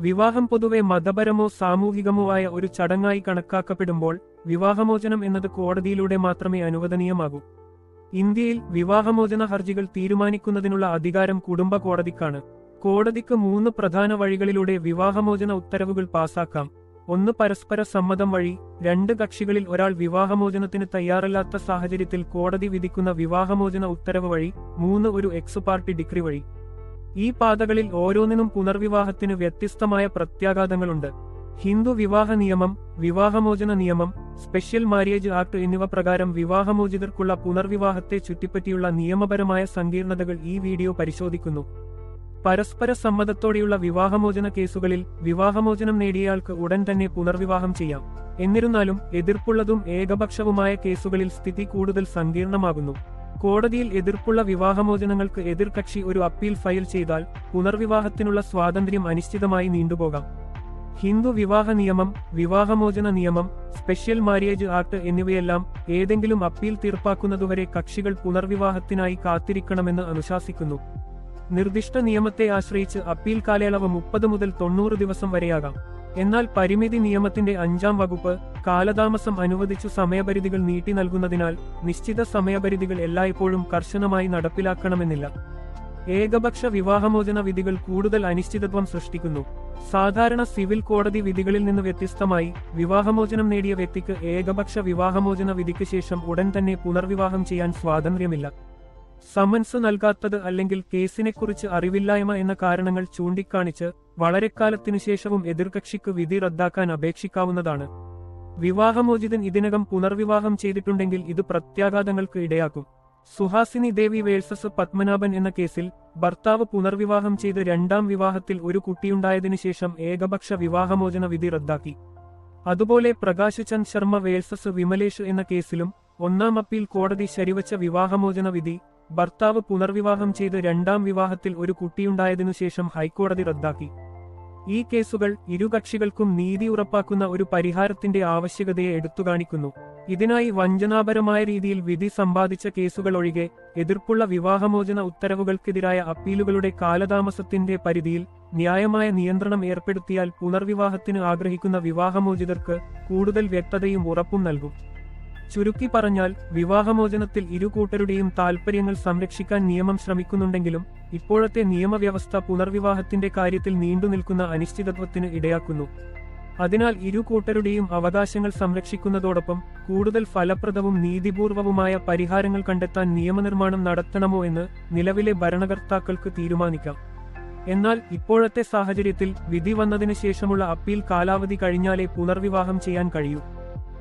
വിവാഹം പൊതുവെ മതപരമോ സാമൂഹികമോ ആയ ഒരു ചടങ്ങായി കണക്കാക്കപ്പെടുമ്പോൾ വിവാഹമോചനം എന്നത് കോടതിയിലൂടെ മാത്രമേ അനുവദനീയമാകൂ. ഇന്ത്യയിൽ വിവാഹമോചന ഹർജികൾ തീരുമാനിക്കുന്നതിനുള്ള അധികാരം കുടുംബ കോടതിക്കാണ്. കോടതിക്ക് മൂന്ന് പ്രധാന വഴികളിലൂടെ വിവാഹമോചന ഉത്തരവുകൾ പാസാക്കാം. ഒന്ന് പരസ്പര സമ്മതം വഴി രണ്ട് കക്ഷികളിൽ ഒരാൾ വിവാഹമോചനത്തിന് തയ്യാറല്ലാത്ത സാഹചര്യത്തിൽ കോടതി വിധിക്കുന്ന വിവാഹമോചന ഉത്തരവ് വഴി മൂന്ന് ഒരു എക്സ് പാർട്ടി ഡിഗ്രി വഴി. ഈ പാതകളിൽ ഓരോന്നിനും പുനർവിവാഹത്തിന് വ്യത്യസ്തമായ പ്രത്യാഘാതങ്ങളുണ്ട്. ഹിന്ദു വിവാഹ നിയമം വിവാഹമോചന നിയമം സ്പെഷ്യൽ മാര്യേജ് ആക്ട് എന്നിവ പ്രകാരം വിവാഹമോചിതർക്കുള്ള പുനർവിവാഹത്തെ ചുറ്റിപ്പറ്റിയുള്ള നിയമപരമായ സങ്കീർണതകൾ ഈ വീഡിയോ പരിശോധിക്കുന്നു. പരസ്പര സമ്മതത്തോടെയുള്ള വിവാഹമോചന കേസുകളിൽ വിവാഹമോചനം നേടിയയാൾക്ക് ഉടൻ തന്നെ പുനർവിവാഹം ചെയ്യാം. എന്നിരുന്നാലും എതിർപ്പുള്ളതും ഏകപക്ഷവുമായ കേസുകളിൽ സ്ഥിതി കൂടുതൽ സങ്കീർണമാകുന്നു. കോടതിയിൽ എതിർപ്പുള്ള വിവാഹമോചനങ്ങൾക്ക് എതിർകക്ഷി ഒരു അപ്പീൽ ഫയൽ ചെയ്താൽ പുനർവിവാഹത്തിനുള്ള സ്വാതന്ത്ര്യം അനിശ്ചിതമായി നീണ്ടുപോകാം. ഹിന്ദു വിവാഹ നിയമം വിവാഹമോചന നിയമം സ്പെഷ്യൽ മാര്യേജ് ആക്ട് എന്നിവയെല്ലാം ഏതെങ്കിലും അപ്പീൽ തീർപ്പാക്കുന്നതുവരെ കക്ഷികൾ പുനർവിവാഹത്തിനായി കാത്തിരിക്കണമെന്ന് അനുശാസിക്കുന്നു. നിർദ്ദിഷ്ട നിയമത്തെ ആശ്രയിച്ച് അപ്പീൽ കാലയളവ് മുപ്പത് മുതൽ തൊണ്ണൂറ് ദിവസം വരെയാകാം. എന്നാൽ പരിമിതി നിയമത്തിന്റെ അഞ്ചാം വകുപ്പ് കാലതാമസം അനുവദിച്ചു സമയപരിധികൾ നീട്ടി നൽകുന്നതിനാൽ നിശ്ചിത സമയപരിധികൾ എല്ലായ്പ്പോഴും കർശനമായി നടപ്പിലാക്കണമെന്നില്ല. ഏകപക്ഷ വിവാഹമോചന വിധികൾ കൂടുതൽ അനിശ്ചിതത്വം സൃഷ്ടിക്കുന്നു. സാധാരണ സിവിൽ കോടതി വിധികളിൽ നിന്ന് വ്യത്യസ്തമായി വിവാഹമോചനം നേടിയ വ്യക്തിക്ക് ഏകപക്ഷ വിവാഹമോചന വിധിക്ക് ശേഷം ഉടൻ തന്നെ പുനർവിവാഹം ചെയ്യാൻ സ്വാതന്ത്ര്യമില്ല. സമൻസ് നൽകാത്തത് അല്ലെങ്കിൽ കേസിനെക്കുറിച്ച് അറിവില്ലായ്മ എന്ന കാരണങ്ങൾ ചൂണ്ടിക്കാണിച്ച് വളരെക്കാലത്തിനു ശേഷവും എതിർകക്ഷിക്ക് വിധി റദ്ദാക്കാൻ അപേക്ഷിക്കാവുന്നതാണ്. വിവാഹമോചിതൻ ഇതിനകം പുനർവിവാഹം ചെയ്തിട്ടുണ്ടെങ്കിൽ ഇത് പ്രത്യാഘാതങ്ങൾക്ക് ഇടയാക്കും. സുഹാസിനി ദേവി വേഴ്സസ് പത്മനാഭൻ എന്ന കേസിൽ ഭർത്താവ് പുനർവിവാഹം ചെയ്ത് രണ്ടാം വിവാഹത്തിൽ ഒരു കുട്ടിയുണ്ടായതിനു ശേഷം ഏകപക്ഷ വിവാഹമോചന വിധി റദ്ദാക്കി. അതുപോലെ പ്രകാശ് ചന്ദ് ശർമ്മ വേഴ്സസ് വിമലേഷ് എന്ന കേസിലും ഒന്നാം അപ്പീൽ കോടതി ശരിവച്ച വിവാഹമോചന വിധി ഭർത്താവ് പുനർവിവാഹം ചെയ്ത് രണ്ടാം വിവാഹത്തിൽ ഒരു കുട്ടിയുണ്ടായതിനു ശേഷം ഹൈക്കോടതി റദ്ദാക്കി. ഈ കേസുകൾ ഇരുകക്ഷികൾക്കും നീതി ഉറപ്പാക്കുന്ന ഒരു പരിഹാരത്തിന്റെ ആവശ്യകതയെ എടുത്തുകാണിക്കുന്നു. ഇതിനായി വഞ്ചനാപരമായ രീതിയിൽ വിധി സമ്പാദിച്ച കേസുകൾ ഒഴികെ എതിർപ്പുള്ള വിവാഹമോചന ഉത്തരവുകൾക്കെതിരായ അപ്പീലുകളുടെ കാലതാമസത്തിന്റെ പരിധിയിൽ ന്യായമായ നിയന്ത്രണം ഏർപ്പെടുത്തിയാൽ പുനർവിവാഹത്തിന് ആഗ്രഹിക്കുന്ന വിവാഹമോചിതർക്ക് കൂടുതൽ വ്യക്തതയും ഉറപ്പും നൽകും. ചുരുക്കി പറഞ്ഞാൽ വിവാഹമോചനത്തിൽ ഇരു കൂട്ടരുടെയും താൽപ്പര്യങ്ങൾ സംരക്ഷിക്കാൻ നിയമം ശ്രമിക്കുന്നുണ്ടെങ്കിലും ഇപ്പോഴത്തെ നിയമവ്യവസ്ഥ പുനർവിവാഹത്തിന്റെ കാര്യത്തിൽ നീണ്ടുനിൽക്കുന്ന അനിശ്ചിതത്വത്തിന് ഇടയാക്കുന്നു. അതിനാൽ ഇരു കൂട്ടരുടെയും അവകാശങ്ങൾ സംരക്ഷിക്കുന്നതോടൊപ്പം കൂടുതൽ ഫലപ്രദവും നീതിപൂർവവുമായ പരിഹാരങ്ങൾ കണ്ടെത്താൻ നിയമനിർമ്മാണം നടത്തണമോ എന്ന് നിലവിലെ ഭരണകർത്താക്കൾക്ക് തീരുമാനിക്കാം. എന്നാൽ ഇപ്പോഴത്തെ സാഹചര്യത്തിൽ വിധി വന്നതിനു ശേഷമുള്ള അപ്പീൽ കാലാവധി കഴിഞ്ഞാലേ പുനർവിവാഹം ചെയ്യാൻ കഴിയൂ.